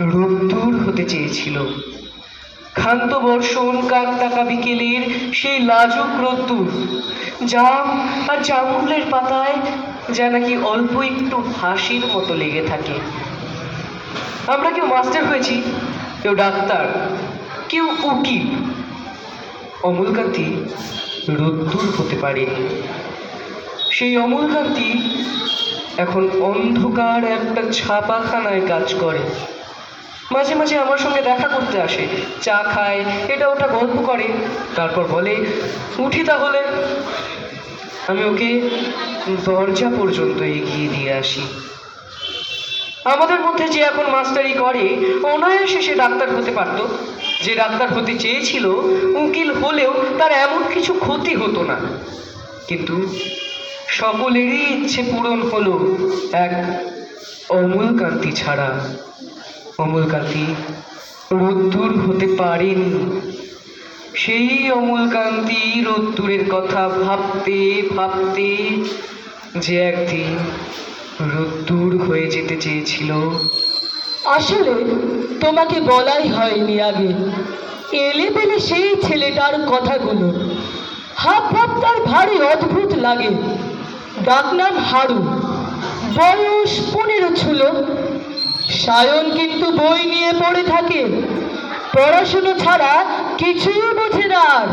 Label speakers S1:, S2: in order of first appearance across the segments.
S1: রোদ্দুর হতে চেয়েছিল। ক্ষান্ত বর্ষণ কাকতাকা বিকেলের সেই লাজুক রোদ্দুর জাম আর জামুলের পাতায় যা নাকি অল্প একটু হাসির মতো লেগে থাকে। আমরা কেউ মাস্টার হয়েছি, কেউ ডাক্তার, কেউ উকিল। অমলকান্তি রোদ্দুর হতে পারেনি। সেই অমলকান্তি এখন অন্ধকার একটা ছাপাখানায় কাজ করে। মাঝে মাঝে আমার সঙ্গে দেখা করতে আসে, চা খায়, এটা ওটা গল্প করে। তারপর বলে, উঠি তাহলে। আমি ওকে দরজা পর্যন্ত এগিয়ে দিয়ে আসি। আমাদের মধ্যে যে এখন মাস্টারি করে, অনায়াসে সে ডাক্তার হতে পারতো। যে ডাক্তার হতে চেয়েছিল, উকিল হলেও তার এমন কিছু ক্ষতি হতো না। কিন্তু সকলেরই ইচ্ছে পূরণ হলো এক অমূলকান্তি ছাড়া। অমূলকান্তি রোদ্দুর হতে পারেনি সেই অমূলকান্তি রোদ্দুরের কথা ভাবতে ভাবতে যে একদিন রোদ্দুর হয়ে যেতে চেয়েছিল।
S2: আসলে তোমাকে বলাই হয়নি আগে। এলে পেলে সেই ছেলেটার কথাগুলো। হাব ভাব তার ভারী অদ্ভুত লাগে। ডাকনাম হারু। বয়স পনেরো ছিল। সায়ন কিন্তু বই নিয়ে পড়ে থাকে। পড়াশুনো ছাড়া কিছুই বোঝে না আর।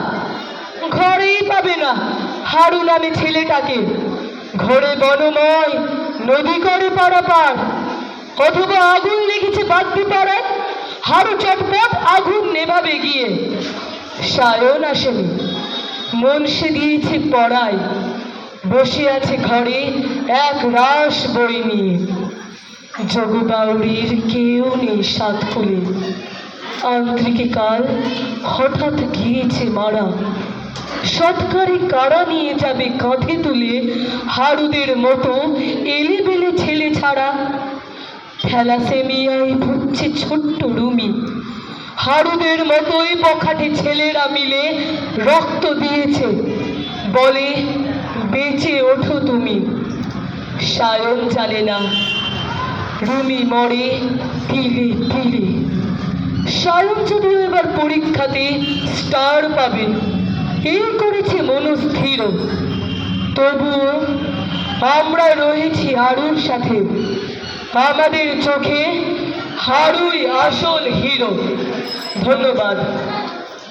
S2: ঘরেই পাবে না হারু নামে ছেলেটাকে। ঘরে বনময়, নদী করে পারাপার। অথবা আগুন লেগেছে বাদ্যি পাড়ায় হারু চটপট আগুন নেভাবে গিয়ে। সায়ন আসেনি। মন সে দিয়েছে পড়ায়। বসে আছে ঘরে এক রাস বই নিয়ে। জগবাউরির কেউ নেই সাত খুলে আন্তরিকে কাল হঠাৎ গিয়েছে মারা। সৎকারে কারা নিয়ে যাবে কাঁধে তুলে? হারুদের মতো এলেবেলে ছেলে ছাড়া। থ্যালাসেমিয়ায় ভুগছে ছোট্ট রুমি। হারুদের মতোই বখাটে ছেলেরা মিলে রক্ত দিয়েছে। বলে, বেঁচে ওঠো তুমি। সায়ন জানে না রুমি মরে তিলে তিলে সায়ন যদিও এবার পরীক্ষাতে স্টার পাবে এই করেছে মনস্থির। তবুও আমরা রয়েছি হারুর সাথে। আমাদের চোখে হারুই আসল হিরো। ধন্যবাদ।